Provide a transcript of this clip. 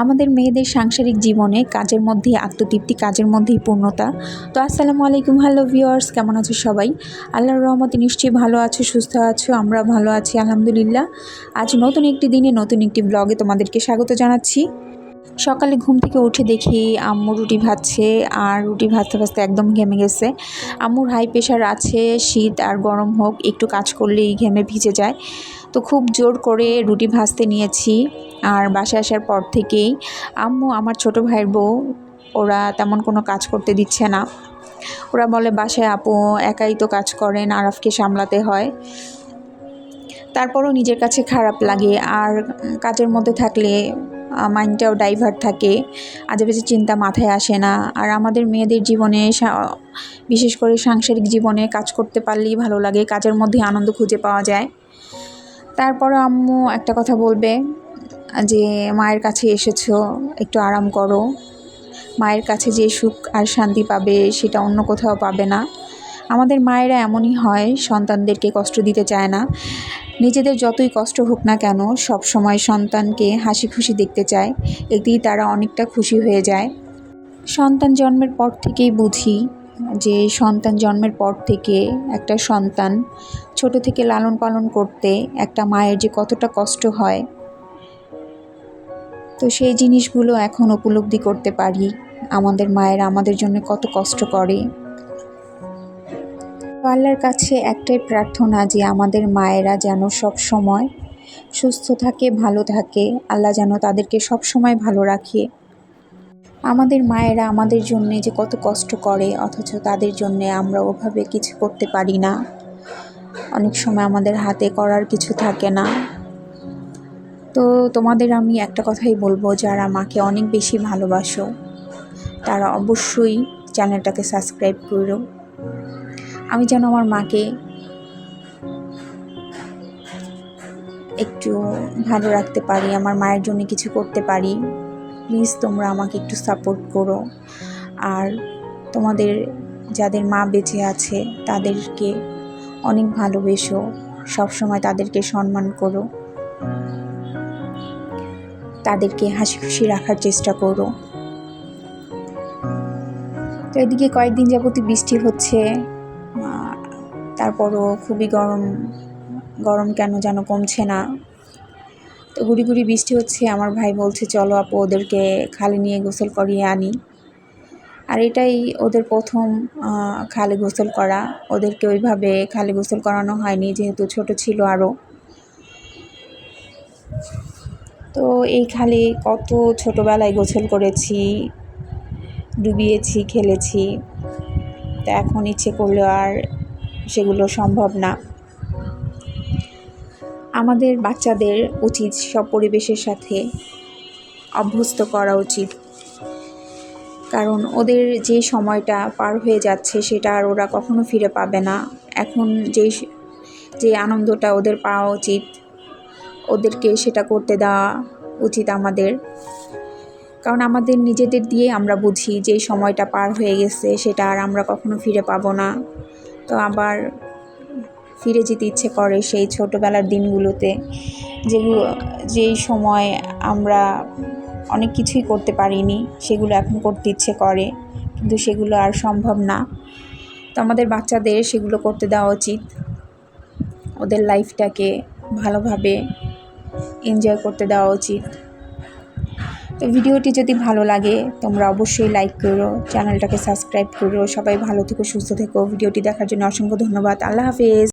আমাদের মেয়েদের সাংসারিক জীবনে কাজের মধ্যে আত্মতৃপ্তি, কাজের মধ্যেই পূর্ণতা। তো আসসালামু আলাইকুম, হ্যালো ভিউয়ার্স, কেমন আছো সবাই? আল্লাহর রহমতে নিশ্চয়ই ভালো আছো, সুস্থ আছো, আমরা ভালো আছি, আলহামদুলিল্লাহ। আজ নতুন একটি দিনে নতুন একটি ব্লগে তোমাদেরকে স্বাগত জানাচ্ছি। সকালে ঘুম থেকে উঠে দেখি আম্মু রুটি ভাজছে আর রুটি ভাজতে ভাজতে একদম ঘেমে গেছে। আম্মুর হাই প্রেশার আছে, শীত আর গরম হোক, একটু কাজ করলেই ঘেমে ভিজে যায়। তো খুব জোর করে রুটি ভাজতে নিয়েছি আর বাসায় আসার পর থেকেই আম্মু আমার ছোট ভাইয়ের বউ, ওরা তেমন কোনো কাজ করতে দিচ্ছে না। ওরা বলে, বাসায় আপু, একাই তো কাজ করেন, আরাফকে সামলাতে হয়। তারপরও নিজের কাছে খারাপ লাগে আর কাজের মধ্যে থাকলে মাইন্ডটাও ডাইভার্ট থাকে। আজেবাজে চিন্তা মাথায় আসে না। আর আমাদের মেয়েদের জীবনে বিশেষ করে সাংসারিক জীবনে কাজ করতে পারলেই ভালো লাগে, কাজের মধ্যে আনন্দ খুঁজে পাওয়া যায়। তারপর আম্মু একটা কথা বলবে, যে মায়ের কাছে এসেছ, একটু আরাম করো। মায়ের কাছে যে সুখ আর শান্তি পাবে, সেটা অন্য কোথাও পাবে না। আমাদের মায়েরা এমনই হয়, সন্তানদেরকে কষ্ট দিতে চায় না। নিজেদের যতই কষ্ট হোক না কেন, সব সময় সন্তানকে হাসি খুশি দেখতে চায়, এতেই তারা অনেকটা খুশি হয়ে যায়। সন্তান জন্মের পর থেকেই বুঝি যে সন্তান জন্মের পর থেকে একটা সন্তান ছোট থেকে লালন পালন করতে একটা মায়ের যে কতটা কষ্ট হয়, তো সেই জিনিসগুলো এখন উপলব্ধি করতে পারি। আমাদের মায়ের আমাদের জন্য কত কষ্ট করে। আল্লাহর কাছে একটাই প্রার্থনা যে আমাদের মায়েরা যেন সব সময় সুস্থ থাকে, ভালো থাকে। আল্লাহ যেন তাদেরকে সব সময় ভালো রাখে। আমাদের মায়েরা আমাদের জন্য যে কত কষ্ট করে, অথচ তাদের জন্য আমরা ওভাবে কিছু করতে পারি না। অনেক সময় আমাদের হাতে করার কিছু থাকে না। তো তোমাদের আমি একটা কথাই বলব, যারা মাকে অনেক বেশি ভালোবাসো, তারা অবশ্যই চ্যানেলটাকে সাবস্ক্রাইব করো। আমি যেন আমার মাকে একটু ভালো রাখতে পারি, আমার মায়ের জন্য কিছু করতে পারি। প্লিজ তোমরা আমাকে একটু সাপোর্ট করো। আর তোমাদের যাদের মা বেঁচে আছে, তাদেরকে অনেক ভালোবেসো। সবসময় তাদেরকে সম্মান করো। তাদেরকে হাসি খুশি রাখার চেষ্টা করো। তো এদিকে কয়েকদিন যাবতই বৃষ্টি হচ্ছে। তারপরও খুবই গরম গরম কেন যেন কমছে না। তো গুড়ি গুড়ি বৃষ্টি হচ্ছে, আমার ভাই বলছে, চলো আপু, ওদেরকে খালি নিয়ে গোসল করিয়ে আনি। আর এটাই ওদের প্রথম খালে গোসল করা। ওদেরকে ওইভাবে খালে গোসল করানো হয়নি, যেহেতু ছোট ছিল আরও। তো এই খালে কত ছোটোবেলায় গোসল করেছি, ডুবিয়েছি, খেলেছি। তো এখন ইচ্ছে করলে আর সেগুলো সম্ভব না। আমাদের বাচ্চাদের উচিত সব পরিবেশের সাথে অভ্যস্ত করা উচিত। কারণ ওদের যে সময়টা পার হয়ে যাচ্ছে সেটা আর ওরা কখনো ফিরে পাবে না। এখন যেই যে আনন্দটা ওদের পাওয়া উচিত, ওদেরকে সেটা করতে দেওয়া উচিত আমাদের। কারণ আমাদের নিজেদের দিয়ে আমরা বুঝি যে সময়টা পার হয়ে গেছে, সেটা আর আমরা কখনো ফিরে পাবো না। তো আবার ফিরে যেতে ইচ্ছে করে সেই ছোটোবেলার দিনগুলোতে যেগুলো যেই সময় আমরা অনেক কিছুই করতে পারিনি, সেগুলো এখন করতে ইচ্ছে করে, কিন্তু সেগুলো আর সম্ভব না। তো আমাদের বাচ্চাদের সেগুলো করতে দেওয়া উচিত। ওদের লাইফটাকে ভালোভাবে এনজয় করতে দেওয়া উচিত। তো ভিডিওটি যদি ভালো লাগে, তোমরা অবশ্যই লাইক করো চ্যানেলটাকে সাবস্ক্রাইব করো। সবাই ভালো থেকো, সুস্থ থেকো। ভিডিওটি দেখার জন্য অসংখ্য ধন্যবাদ। আল্লাহ হাফেজ।